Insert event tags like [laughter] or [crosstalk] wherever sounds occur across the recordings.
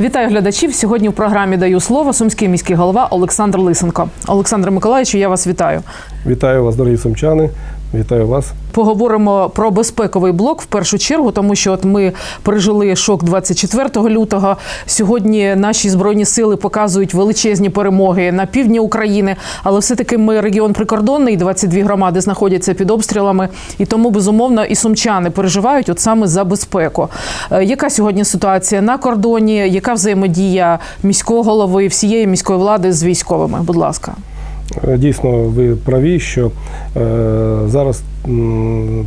Вітаю глядачів. Сьогодні в програмі даю слово сумський міський голова Олександр Лисенко. Олександр Миколаївичу, я вас вітаю. Вітаю вас, дорогі сумчани. Вітаю вас. Поговоримо про безпековий блок в першу чергу, тому що от ми пережили шок 24 лютого. Сьогодні наші збройні сили показують величезні перемоги на півдні України, але все-таки ми регіон прикордонний, 22 громади знаходяться під обстрілами, і тому безумовно і сумчани переживають от саме за безпеку. Е, Яка сьогодні ситуація на кордоні? Яка взаємодія міського голови, всієї міської влади з військовими? Будь ласка. Е, Дійсно, ви праві, що е, зараз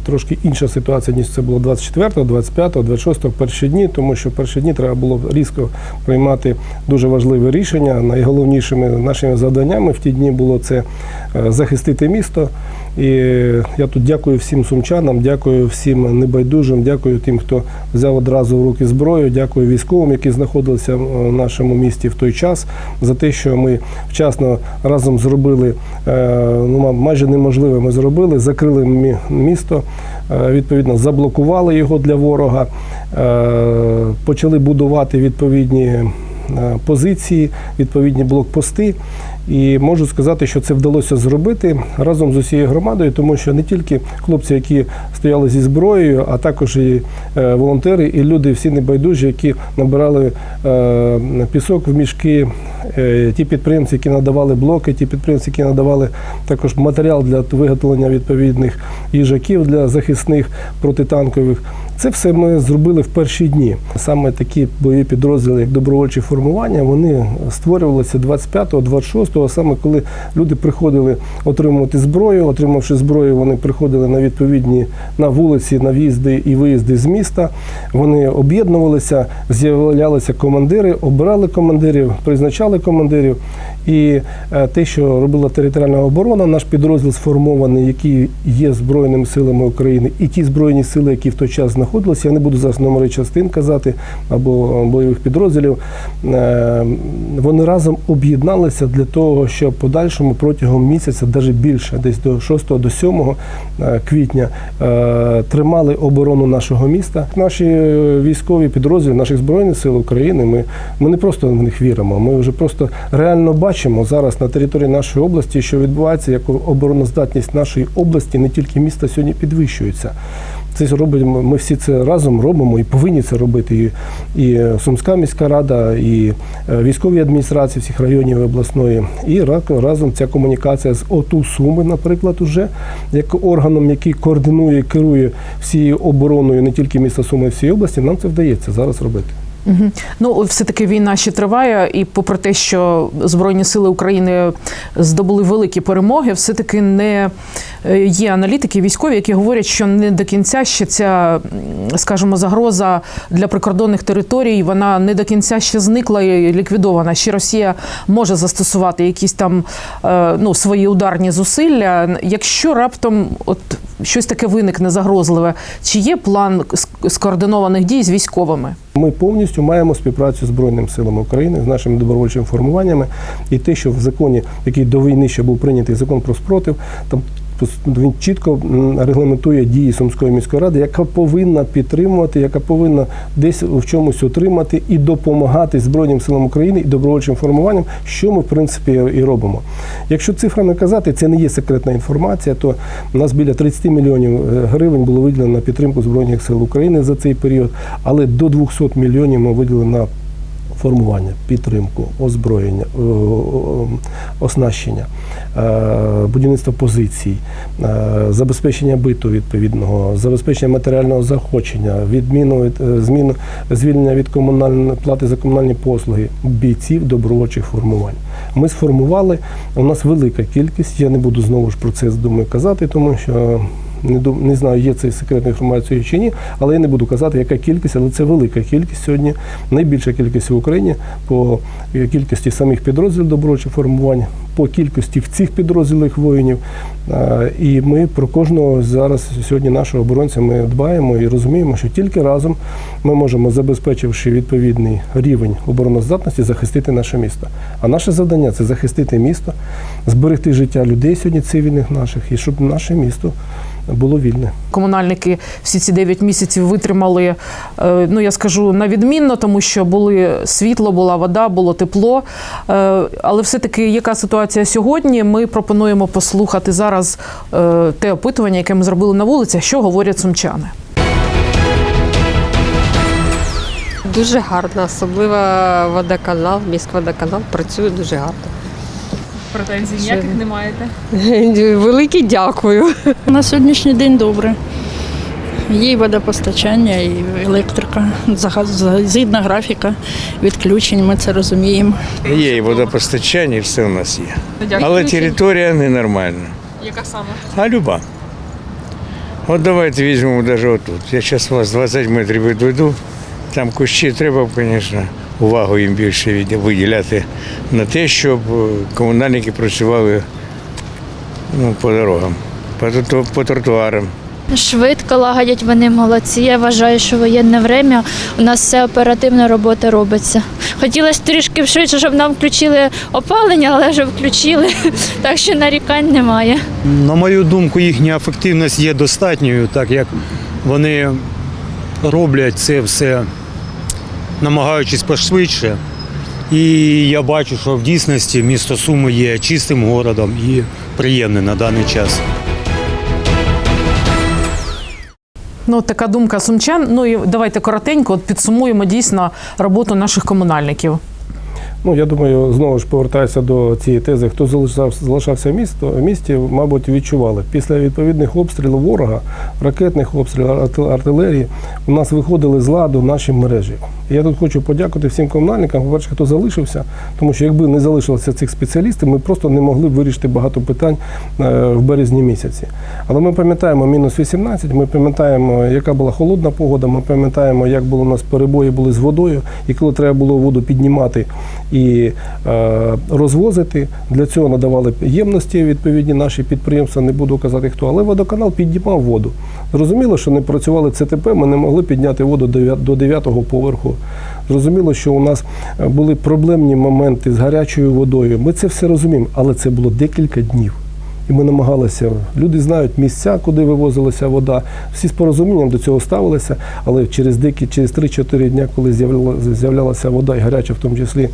трошки інша ситуація, ніж це було 24, 25, 26 перші дні, тому що перші дні треба було різко приймати дуже важливе рішення. Найголовнішими нашими завданнями в ті дні було це е, захистити місто. І я тут дякую всім сумчанам, дякую всім небайдужим, дякую тим, хто взяв одразу в руки зброю. Дякую військовим, які знаходилися в нашому місті в той час, за те, що ми вчасно разом зробили е, ну, майже неможливе. Ми зробили, закрили мі- місто, е, відповідно, заблокували його для ворога, е, почали будувати відповідні позиції, відповідні блокпости. І можу сказати, що це вдалося зробити разом з усією громадою, тому що не тільки хлопці, які стояли зі зброєю, а також і е, волонтери, і люди всі небайдужі, які набирали е, пісок в мішки, е, ті підприємці, які надавали блоки, ті підприємці, які надавали також матеріал для виготовлення відповідних їжаків для захисних протитанкових. Це все ми зробили в перші дні. Саме такі бойові підрозділи, як добровольчі формування, вони створювалися 25-го, 26-го, саме коли люди приходили отримувати зброю. Отримавши зброю, вони приходили на відповідні на вулиці, на в'їзди і виїзди з міста. Вони об'єднувалися, з'являлися командири, обирали командирів, призначали командирів. І е, те, що робила територіальна оборона, наш підрозділ сформований, який є Збройними силами України, і ті збройні сили, які в той час знаходилися, я не буду зараз номери частин казати або бойових підрозділів. е, Вони разом об'єдналися для того, щоб подальшому протягом місяця, навіть більше, десь до 6 до 7 е, квітня, е, тримали оборону нашого міста. Наші військові підрозділи наших збройних сил України. Ми, ми не просто в них віримо. Ми вже просто реально бачимо зараз на території нашої області, що відбувається, як обороноздатність нашої області, не тільки міста сьогодні підвищується. Це робимо, ми всі це разом робимо і повинні це робити. І, і Сумська міська рада, і е, військові адміністрації всіх районів обласної. І ра- разом ця комунікація з ОТУ Суми, наприклад, уже як органом, який координує керує всією обороною не тільки міста Суми, а всієї області, нам це вдається зараз робити. Угу. Ну, все таки війна ще триває, і попри те, що Збройні сили України здобули великі перемоги, все таки не е, є аналітики військові, які говорять, що не до кінця ще ця, скажімо, загроза для прикордонних територій, вона не до кінця ще зникла і ліквідована. Ще Росія може застосувати якісь там е, ну, свої ударні зусилля. Якщо раптом от щось таке виникне загрозливе, чи є план ск- скоординованих дій з військовими? Ми повністю маємо співпрацю з Збройними силами України, з нашими добровольчими формуваннями. І те, що в законі, який до війни ще був прийнятий закон про спротив, там він чітко регламентує дії Сумської міської ради, яка повинна підтримувати, яка повинна десь в чомусь отримати і допомагати Збройним силам України і добровольчим формуванням, що ми в принципі і робимо. Якщо цифрами казати, це не є секретна інформація, то у нас біля 30 мільйонів е, гривень було виділено на підтримку Збройних сил України за цей період, але до 200 мільйонів ми виділили на формування, підтримку, озброєння, о- оснащення, е, будівництво позицій, е, забезпечення биту відповідного, забезпечення матеріального заохочення, відміну від- е, зміну звільнення від комунальної плати за комунальні послуги бійців добровольчих формувань. Ми сформували. У нас велика кількість. Я не буду знову ж про це думаю казати, тому що не не знаю, є це секретною інформацією чи ні, але я не буду казати, яка кількість, але це велика кількість сьогодні. Найбільша кількість в Україні по е, кількості самих підрозділів добровольчих формувань, по кількості в цих підрозділах воїнів. І ми про кожного зараз сьогодні нашого оборонця ми дбаємо і розуміємо, що тільки разом ми можемо, забезпечивши відповідний рівень обороноздатності, захистити наше місто. А наше завдання це захистити місто, зберегти життя людей сьогодні цивільних наших, і щоб наше місто було вільне. Комунальники всі ці 9 місяців витримали, е, ну я скажу на відмінно, тому що були світло, була вода, було тепло. Е, Але все-таки яка ситуація сьогодні? Ми пропонуємо послухати зараз е, те опитування, яке ми зробили на вулицях, що говорять сумчани. Дуже гарно, особливо водоканал, міськводоканал працює дуже гарно. Претензій ніяких не маєте? [laughs] Велике дякую. На сьогоднішній день добре. Є і водопостачання, і електрика, згідна графіка відключень, ми це розуміємо. Є і водопостачання, і все у нас є. Але територія ненормальна. Яка саме? А люба. От давайте візьмемо навіть отут. Я зараз вас 20 метрів відведу. Там кущі треба, звісно, увагу їм більше від- виділяти на те, щоб е, комунальники працювали ну, по дорогам, по, по тротуарам. Швидко лагодять вони молодці. Я вважаю, що воєнне время у нас все оперативно робота робиться. Хотілося трішки швидше, щоб нам включили опалення, але вже включили, [laughs] так що нарікань немає. На мою думку, їхня ефективність є достатньою, так як вони роблять це все, намагаючись пошвидше. І я бачу, що в дійсності місто Суми є чистим городом і приємним на даний час. Ну, така думка сумчан. Ну і давайте коротенько от підсумуємо дійсно роботу наших комунальників. Ну, я думаю, знову ж повертаюся до цієї тези. Хто залишався, залишався місто, місті, мабуть, відчували. Після відповідних обстрілів ворога, ракетних обстрілів, арти- артилерії, у нас виходили з ладу наші мережі. Я тут хочу подякувати всім комунальникам, по-перше, хто залишився, тому що якби не залишилося цих спеціалістів, ми просто не могли б вирішити багато питань е, в березні місяці. Але ми пам'ятаємо мінус 18, ми пам'ятаємо, яка була холодна погода, ми пам'ятаємо, як було у нас перебої були з водою, і коли треба було воду піднімати і е, розвозити. Для цього надавали ємності відповідні наші підприємства, не буду казати хто, але водоканал піднімав воду. Зрозуміло, що не працювали ЦТП, ми не могли підняти воду до 9 до 9-го поверху. Зрозуміло, що у нас е, були проблемні моменти з гарячою водою. Ми це все розуміємо, але це було декілька днів. І ми намагалися. Люди знають місця, куди вивозилася вода. Всі з порозумінням до цього ставилися, але через деякі, через 3-4 дня, коли з'являлася вода і гаряча, в тому числі е,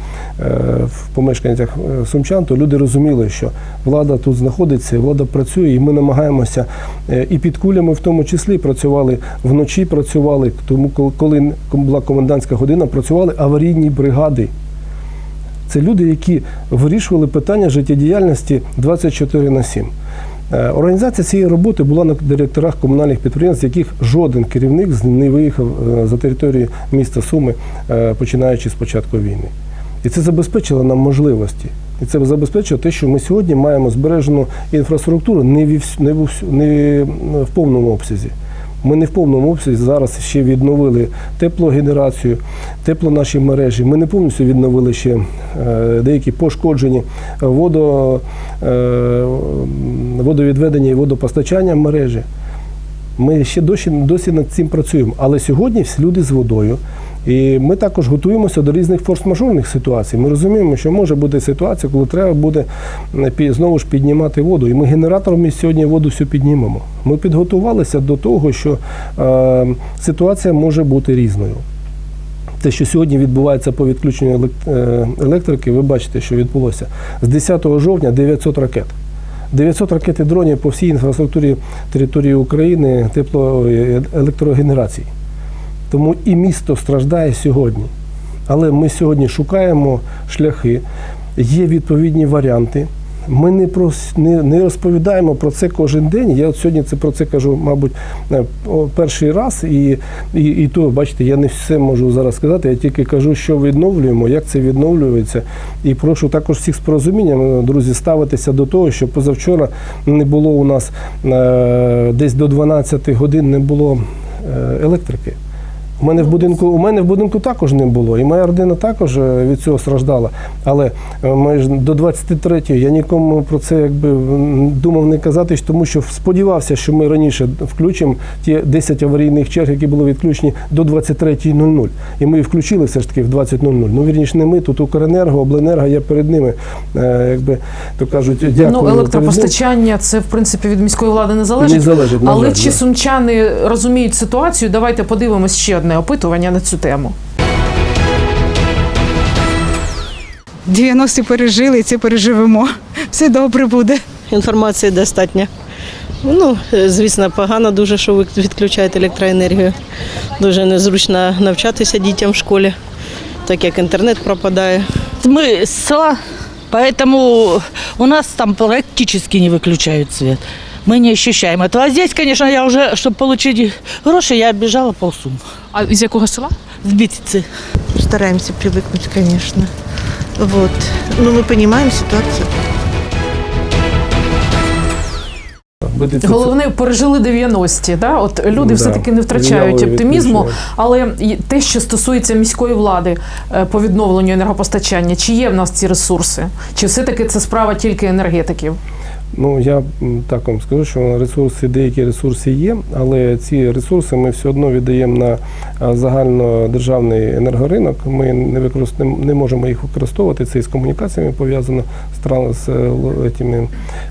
в помешканнях е, сумчан, то люди розуміли, що влада тут знаходиться, влада працює, і ми намагаємося е, і під кулями, в тому числі, працювали вночі, працювали, тому коли була комендантська година, працювали аварійні бригади. Це люди, які вирішували питання життєдіяльності 24 на 7. Е, Організація цієї роботи була на директорах комунальних підприємств, яких жоден керівник не виїхав е, за територію міста Суми, е, починаючи з початку війни. І це забезпечило нам можливості. І це забезпечило те, що ми сьогодні маємо збережену інфраструктуру не в повному обсязі. Ми не в повному обсязі зараз ще відновили теплогенерацію, тепло наші мережі. Ми не повністю відновили ще е, деякі пошкоджені водо, е, водовідведення і водопостачання мережі. Ми ще досі, досі над цим працюємо. Але сьогодні всі люди з водою. І ми також готуємося до різних форс-мажорних ситуацій. Ми розуміємо, що може бути ситуація, коли треба буде знову ж піднімати воду. І ми генератором сьогодні воду всю піднімемо. Ми підготувалися до того, що е, ситуація може бути різною. Те, що сьогодні відбувається по відключенню е, електрики, ви бачите, що відбулося. З 10 жовтня 900 ракет. 900 ракет і дронів по всій інфраструктурі території України тепло е, електрогенерації. Тому і місто страждає сьогодні. Але ми сьогодні шукаємо шляхи, є відповідні варіанти. Ми не, прос, не, не розповідаємо про це кожен день. Я от сьогодні це про це кажу, мабуть, е, перший раз, і, і, і то, бачите, я не все можу зараз сказати. Я тільки кажу, що відновлюємо, як це відновлюється. І прошу також всіх з порозумінням, друзі, ставитися до того, що позавчора не було у нас е, десь до 12 годин не було е, електрики. У мене в будинку, у мене в будинку також не було, і моя родина також е, від цього страждала. Але е, ж до 23-ї я нікому про це якби думав не казати, тому що сподівався, що ми раніше включимо ті 10 аварійних черг, які були відключені до 23.00. І ми включили все ж таки в 20.00. Ну вірніше не ми, тут Укренерго, Обленерго, я перед ними, е, якби то кажуть, дякую. Ну, електропостачання це в принципі від міської влади не залежить. Не залежить, Але чи сумчани розуміють ситуацію? Давайте подивимось ще одне опитування на цю тему. 90-ті пережили і це переживемо. Все добре буде. Інформації достатньо. Ну, е, звісно, погано дуже, що ви відключають електроенергію. Дуже незручно навчатися дітям в школі, так як інтернет пропадає. Мы с села, поэтому у нас там практически не выключают свет. Мы не ощущаем этого. А здесь, конечно, я уже, чтобы получить гроши, я бежала полсуммы. А з якого села? С Битицы. Стараемся привыкнуть, конечно. Вот. Но мы понимаем ситуацию. Бити це- Головне, пережили 90-ті. Да? От люди Да, все-таки не втрачають уявою оптимізму. відключення. Але і те, що стосується міської влади е, по відновленню енергопостачання, чи є в нас ці ресурси? Чи все-таки це справа тільки енергетиків? Ну я так вам скажу, що ресурси, деякі ресурси є, але ці ресурси ми все одно віддаємо на загальнодержавний енергоринок. Ми не не можемо їх використовувати. Це із комунікаціями пов'язано з тран- з, е,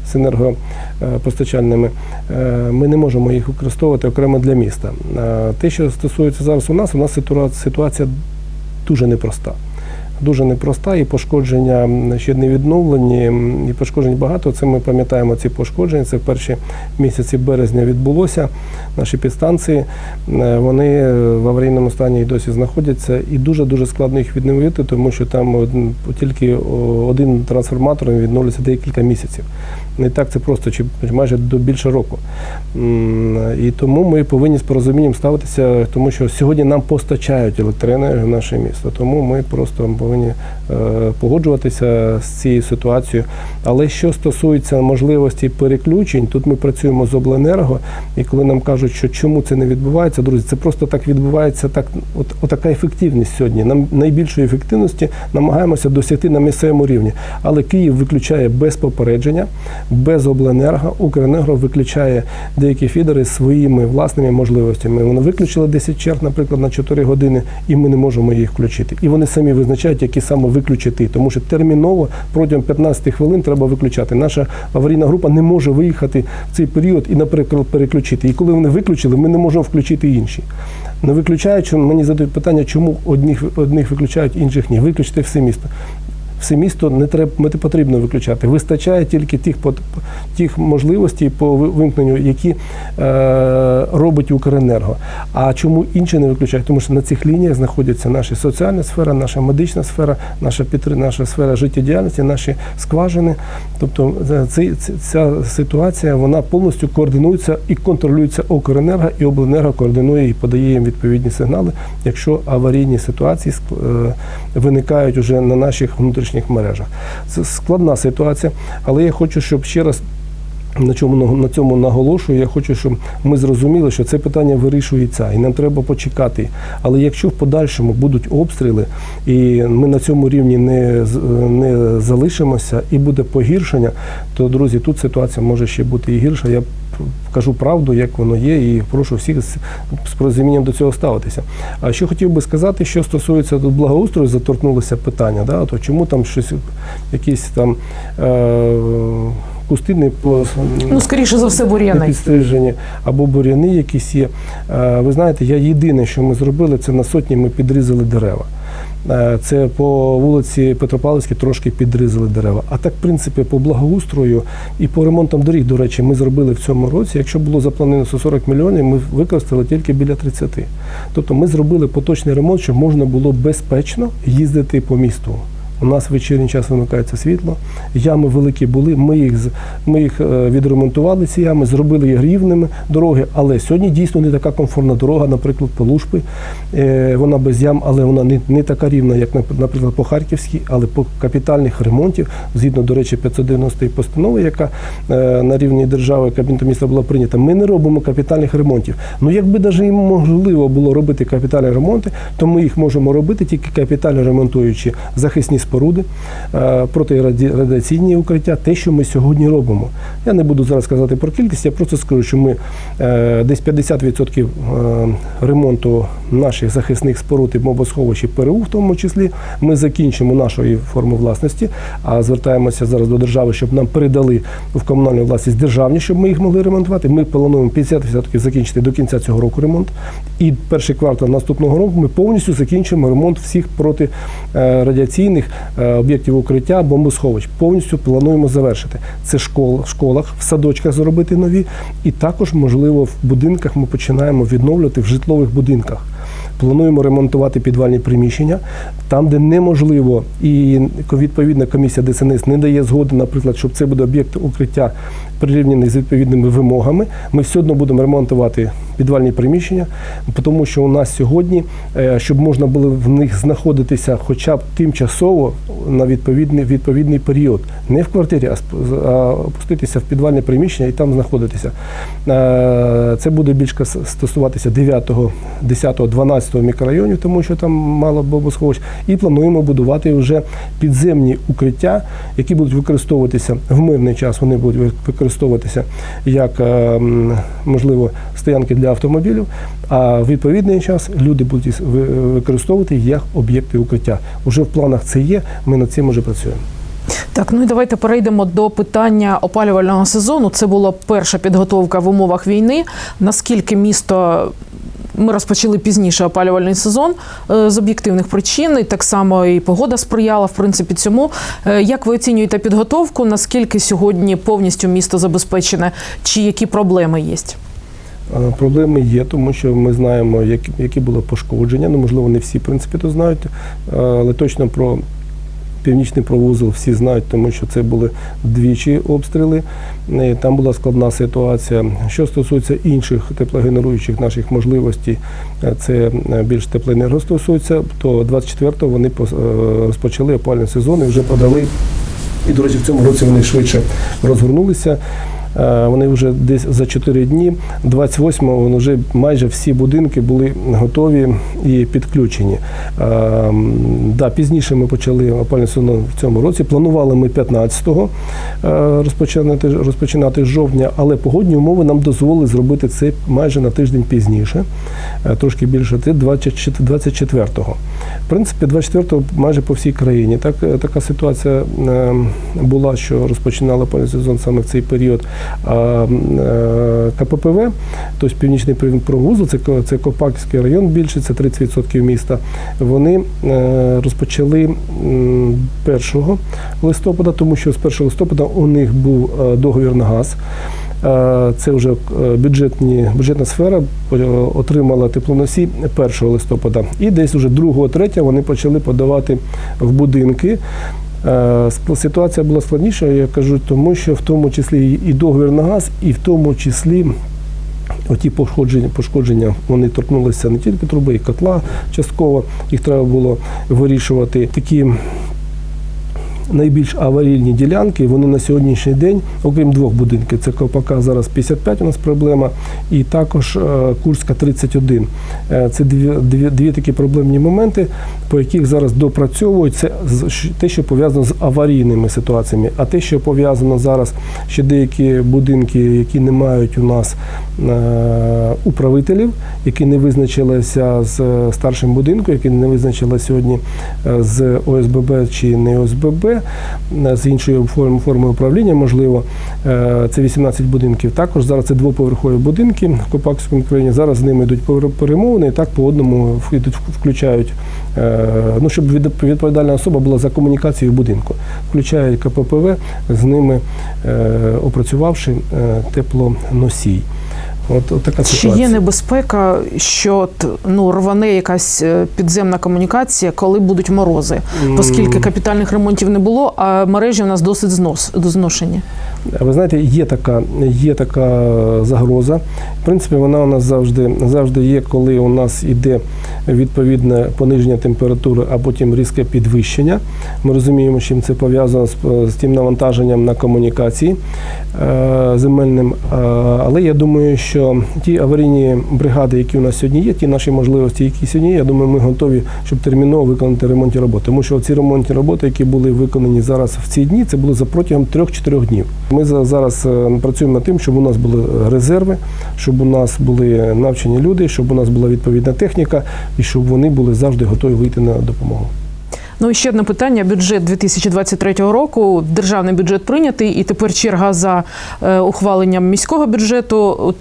з енергопостачальними. Е, Ми не можемо їх використовувати окремо для міста. Е, Те, що стосується зараз у нас, у нас ситуація дуже непроста. Дуже непроста, і пошкодження ще не відновлені, і пошкоджень багато. Це ми пам'ятаємо ці пошкодження. Це в перші місяці березня відбулося. Наші підстанції е, вони е, в аварійному стані і досі знаходяться, і дуже дуже складно їх відновити, тому що там тільки один трансформатор відновлюється декілька місяців. Не так це просто, чи майже до більше року. І тому ми повинні з порозумінням ставитися, тому що сьогодні нам постачають електроенергію в наше місто. Тому ми просто повинні е, погоджуватися з цією ситуацією. Але що стосується можливості переключень, тут ми працюємо з обленерго, і коли нам кажуть, що чому це не відбувається, друзі, це просто так відбувається. Так, от, отака ефективність сьогодні. Нам найбільшої ефективності намагаємося досягти на місцевому рівні. Але Київ виключає без попередження, без обленерго. Укренерго виключає деякі фідери своїми власними можливостями. Вони виключили 10 черг, наприклад, на 4 години, і ми не можемо їх включити. І вони самі визначають, які саме виключити, тому що терміново протягом 15 хвилин треба виключати. Наша аварійна група не може виїхати в цей період і, наприклад, переключити. І коли вони виключили, ми не можемо включити інші. Не виключаючи, мені задають питання, чому одних, одних виключають, інших ні. Виключити все місто. Все місто не треба не потрібно виключати. Вистачає тільки тих тих можливостей по вимкненню, які е, робить Укренерго. А чому інші не виключають? Тому що на цих лініях знаходяться наша соціальна сфера, наша медична сфера, наша підтри- наша сфера життєдіяльності, наші скважини. Тобто е, ця ситуація вона повністю координується і контролюється Укренерго, і обленерго координує і подає їм відповідні сигнали, якщо аварійні ситуації е, виникають уже на наших внутрішніх мережах. Це складна ситуація, але я хочу, щоб ще раз. На чому на цьому наголошую, я хочу, щоб ми зрозуміли, що це питання вирішується, і нам треба почекати. Але якщо в подальшому будуть обстріли, і ми на цьому рівні не, не залишимося, і буде погіршення, то друзі, тут ситуація може ще бути і гірша. Я кажу правду, як воно є, і прошу всіх з, порозумінням до цього ставитися. А що хотів би сказати, що стосується тут благоустрою, заторкнулося питання, да, то чому там щось, якісь там. Е- Кусти не по Ну, скоріше за все, бур'яни. підстрижені, або буряни якісь є. Е, Ви знаєте, я єдине, що ми зробили, це на сотні ми підрізали дерева. Е, Це по вулиці Петропавлівській трошки підрізали дерева. А так, в принципі, по благоустрою і по ремонтам доріг, до речі, ми зробили в цьому році. Якщо було заплановано 140 мільйонів, ми використали тільки біля 30. Тобто ми зробили поточний ремонт, щоб можна було безпечно їздити по місту. У нас в вечірній час вимикається світло. Ями великі були. Ми їх ми їх е, відремонтували. Ці ями, зробили їх рівними дороги. Але сьогодні дійсно не така комфортна дорога, наприклад, по Лушпи. Е, Вона без ям, але вона не, не така рівна, як наприклад по Харківській, але по капітальних ремонтів, згідно до речі, 590 постанови, яка е, на рівні держави Кабінету міністра була прийнята. Ми не робимо капітальних ремонтів. Ну якби навіть можливо було робити капітальні ремонти, то ми їх можемо робити тільки капітально ремонтуючи захисні споруди, е, протирадіаційні укриття, те, що ми сьогодні робимо. Я не буду зараз казати про кількість, я просто скажу, що ми е, десь 50% е, ремонту наших захисних споруд і мобосховищ і ПРУ, в тому числі, ми закінчимо нашої форми власності, а звертаємося зараз до держави, щоб нам передали в комунальну власність державні, щоб ми їх могли ремонтувати. Ми плануємо 50% закінчити до кінця цього року ремонт. І перший квартал наступного року ми повністю закінчимо ремонт всіх протирадіаційних об'єктів укриття, бомбосховищ. Повністю плануємо завершити. Це в школах, в садочках зробити нові, і також, можливо, в будинках ми починаємо відновлювати в житлових будинках. Плануємо ремонтувати підвальні приміщення там, де неможливо, і відповідна комісія ДСНС не дає згоди, наприклад, щоб це буде об'єкт укриття прирівняний з відповідними вимогами. Ми все одно будемо ремонтувати підвальні приміщення, тому що у нас сьогодні, е, щоб можна було в них знаходитися хоча б тимчасово на відповідний, відповідний період, не в квартирі, а опуститися в підвальне приміщення і там знаходитися. Е, Це буде більш стосуватися 9, 10, 12 мікрорайонів, тому що там мало бомбосховищ. І плануємо будувати вже підземні укриття, які будуть використовуватися в мирний час. Вони будуть ви- використовуватися як е, можливо стоянки для автомобілів. А в відповідний час люди будуть використовувати як об'єкти укриття. Уже в планах це є. Ми над цим уже працюємо. Так, ну і давайте перейдемо до питання опалювального сезону. Це була перша підготовка в умовах війни. Наскільки місто. Ми розпочали пізніше опалювальний сезон е, з об'єктивних причин, і так само і погода сприяла в принципі цьому. Е, Як ви оцінюєте підготовку? Наскільки сьогодні повністю місто забезпечене? Чи які проблеми є? Е, Проблеми є, тому що ми знаємо, які, були пошкодження. Ну, можливо, не всі, в принципі, то знають, але точно про північний провузол всі знають, тому що це були двічі обстріли. Е, Там була складна ситуація. Що стосується інших теплогенеруючих наших можливостей, е, це е, більш теплоенерго стосується, то 24-го вони розпочали опальний сезон і вже подали. І, до речі, в цьому році вони швидше розгорнулися. Е, Вони вже десь за 4 дні, 28-го, вже майже всі будинки були готові і підключені. Е, Да, пізніше ми почали опалювальний сезон в цьому році. Планували ми 15-го е, розпочинати, розпочинати жовтня, але погодні умови нам дозволили зробити це майже на тиждень пізніше, трошки більше, це 24 24-го. В принципі, 24-го майже по всій країні. Так, така ситуація е, була, що розпочинали опалювальний сезон саме в цей період. Е, КППВ, тобто Північний провузол, це, це Копаківський район більше, це 30% міста. Вони е, розпочали 1 листопада, тому що з 1 листопада у них був е, договір на газ. Це вже бюджетні, бюджетна сфера отримала теплоносій 1 листопада. І десь уже 2-3 вони почали подавати в будинки. Е, Ситуація була складніша, я кажу, тому що в тому числі і договір на газ, і в тому числі оті пошкодження, пошкодження вони торкнулися не тільки труби, і котла частково. Їх треба було вирішувати. Такі найбільш аварійні ділянки, вони на сьогоднішній день, окрім двох будинків, це Ковпака зараз 55 у нас проблема, і також е, Курська 31. Е, Це дві, дві, дві такі проблемні моменти, по яких зараз допрацьовують це те, що пов'язано з аварійними ситуаціями. А те, що пов'язано зараз ще деякі будинки, які не мають у нас е, управителів, які не визначилися з старшим будинком, які не визначилися сьогодні з ОСББ чи не ОСББ, е, з іншою формою, управління, можливо, е, це 18 будинків. Також зараз це двоповерхові будинки в Копакському країні. Зараз з ними йдуть пере- перемовини і так по одному включають, е, ну, щоб відповідальна особа була за комунікацією в будинку. Включають КППВ, з ними опрацювавши теплоносій. От, от така Чи є небезпека, що ну, рване якась е, підземна комунікація, коли будуть морози? Оскільки капітальних ремонтів не було, а мережі у нас досить знос, зношені. Ви знаєте, є така, є така загроза. В принципі, вона у нас завжди, завжди є, коли у нас іде відповідне пониження температури, а потім різке підвищення. Ми розуміємо, чим це пов'язано з, з тим навантаженням на комунікації е, земельним. Е, але я думаю, що ті аварійні бригади, які у нас сьогодні є, ті наші можливості, які сьогодні є, я думаю, ми готові, щоб терміново виконати ремонтні роботи. Тому що ці ремонтні роботи, які були виконані зараз в ці дні, це було за протягом 3-4 днів. Ми за- зараз е, працюємо над тим, щоб у нас були резерви, щоб у нас були навчені люди, щоб у нас була відповідна техніка і щоб вони були завжди готові вийти на допомогу. Ну і ще одне питання: бюджет 2023 року. Державний бюджет прийнятий, і тепер черга за е, ухваленням міського бюджету. От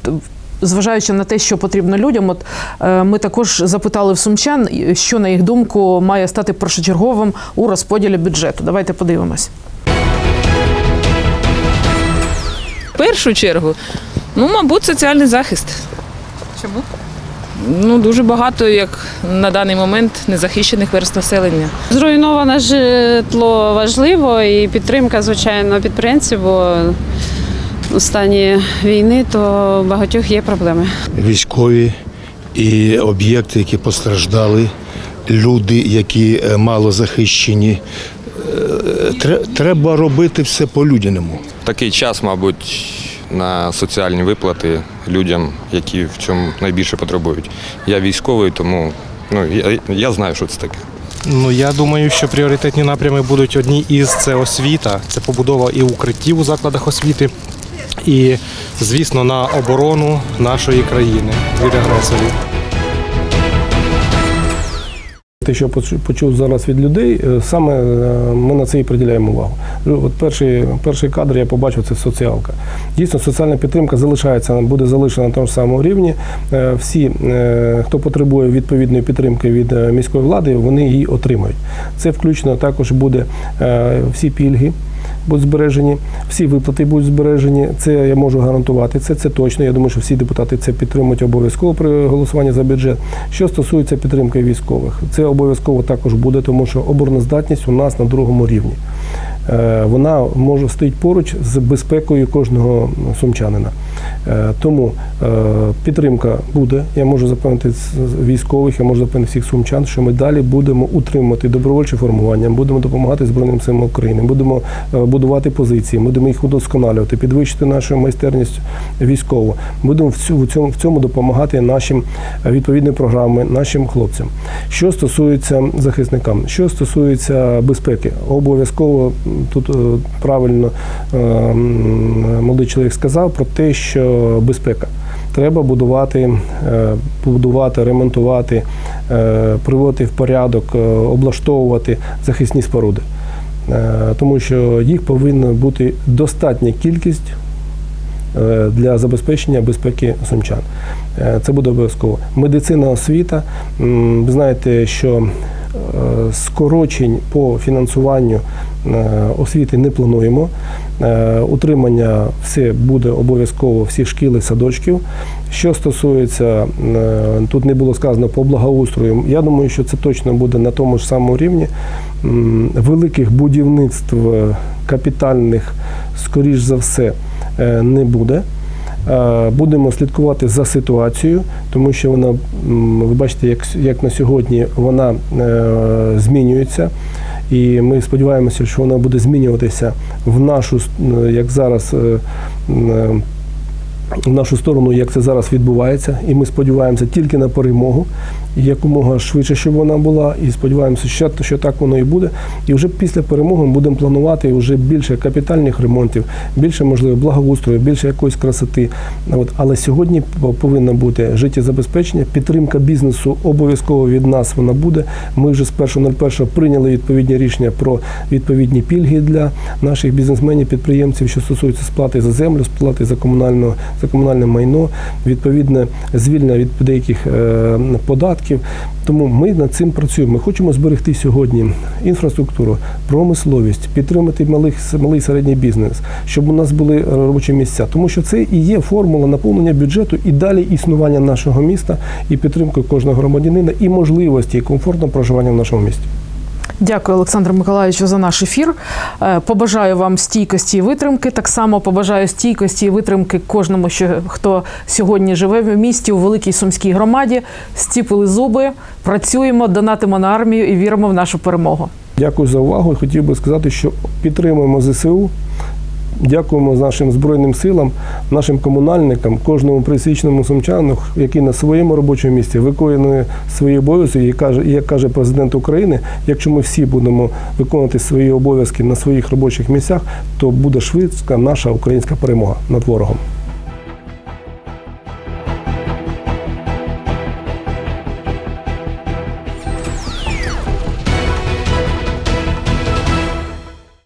Зважаючи на те, що потрібно людям, от е, ми також запитали в сумчан, що на їх думку має стати першочерговим у розподілі бюджету. Давайте подивимось. Першу чергу, ну, мабуть, соціальний захист. Чому? Ну, дуже багато, як на даний момент, незахищених верст населення. Зруйноване житло важливо і підтримка, звичайно, підприємців, бо у стані війни то багатьох є проблеми. військові і об'єкти, які постраждали, люди, які е, мало захищені. Е, Треба робити все по-людяному. Такий час, мабуть, на соціальні виплати людям, які в цьому найбільше потребують. Я військовий, тому ну, я, я знаю, що це таке. Ну я думаю, що пріоритетні напрями будуть одні із це освіта, це побудова і укриттів у закладах освіти, і, звісно, на оборону нашої країни від агресорів. Те, що почу- почув зараз від людей, е, саме е, ми на це і приділяємо увагу. От перший, перший кадр я побачив це соціалка. Дійсно, соціальна підтримка залишається, буде залишена на тому ж самому рівні. Е, Всі, е, хто потребує відповідної підтримки від е, міської влади, вони її отримають. Це включно також буде е, всі пільги. Будуть збережені, всі виплати будуть збережені. Це я можу гарантувати. Це це точно. Я думаю, що всі депутати це підтримують обов'язково при голосуванні за бюджет. Що стосується підтримки військових, це обов'язково також буде, тому що обороноздатність у нас на другому рівні. Е, Вона може стоїть поруч з безпекою кожного сумчанина. Е, Тому е, підтримка буде. Я можу запевнити військових, я можу запевнити всіх сумчан, що ми далі будемо утримувати добровольче формування, будемо допомагати Збройним силам України, будемо е, будувати позиції, будемо їх удосконалювати, підвищити нашу майстерність військову. Будемо в цьому, в цьому допомагати нашим відповідні програми, нашим хлопцям. Що стосується захисникам, що стосується безпеки, обов'язково тут правильно молодий чоловік сказав про те, що безпека. Треба будувати, е, будувати, ремонтувати, е, приводити в порядок, е, облаштовувати захисні споруди. Тому що їх повинна бути достатня кількість для забезпечення безпеки сумчан. Це буде обов'язково. Медицина, освіта. Ви знаєте, що скорочень по фінансуванню е, освіти не плануємо. Е, Утримання все буде обов'язково всіх шкіл і садочків. Що стосується, е, тут не було сказано по благоустрою, я думаю, що це точно буде на тому ж самому рівні. Великих будівництв е, капітальних, скоріш за все, е, не буде. Е, Будемо слідкувати за ситуацією, тому що вона, ви бачите, як, як на сьогодні вона е, змінюється. І ми сподіваємося, що вона буде змінюватися в нашу, е, як зараз, в нашу сторону, як це зараз відбувається. І ми сподіваємося тільки на перемогу, якомога швидше, щоб вона була. І сподіваємося, що, що так воно і буде. І вже після перемоги ми будемо планувати вже більше капітальних ремонтів, більше можливо благоустрою, більше якоїсь красоти. От. Але сьогодні по- повинно бути життєзабезпечення, підтримка бізнесу обов'язково від нас вона буде. Ми вже з 1.01 прийняли відповідні рішення про відповідні пільги для наших бізнесменів, підприємців, що стосуються сплати за землю, сплати за комунальну за комунальне майно, відповідне звільнення від деяких е, податків. Тому ми над цим працюємо. Ми хочемо зберегти сьогодні інфраструктуру, промисловість, підтримати малих малий середній бізнес, щоб у нас були робочі місця. Тому що це і є формула наповнення бюджету і далі існування нашого міста і підтримки кожного громадянина, і можливості і комфортного проживання в нашому місті. Дякую, Олександр Миколаївичу, за наш ефір. Е, Побажаю вам стійкості і витримки. Так само побажаю стійкості і витримки кожному, хто сьогодні живе в місті у великій сумській громаді. Стіпили зуби, працюємо, донатимо на армію і віримо в нашу перемогу. Дякую за увагу. Хотів би сказати, що підтримуємо ЗСУ. Дякуємо нашим збройним силам, нашим комунальникам, кожному присічному сумчану, який на своєму робочому місці виконує свої обов'язки. І каже, як каже президент України, якщо ми всі будемо виконувати свої обов'язки на своїх робочих місцях, то буде швидка наша українська перемога над ворогом.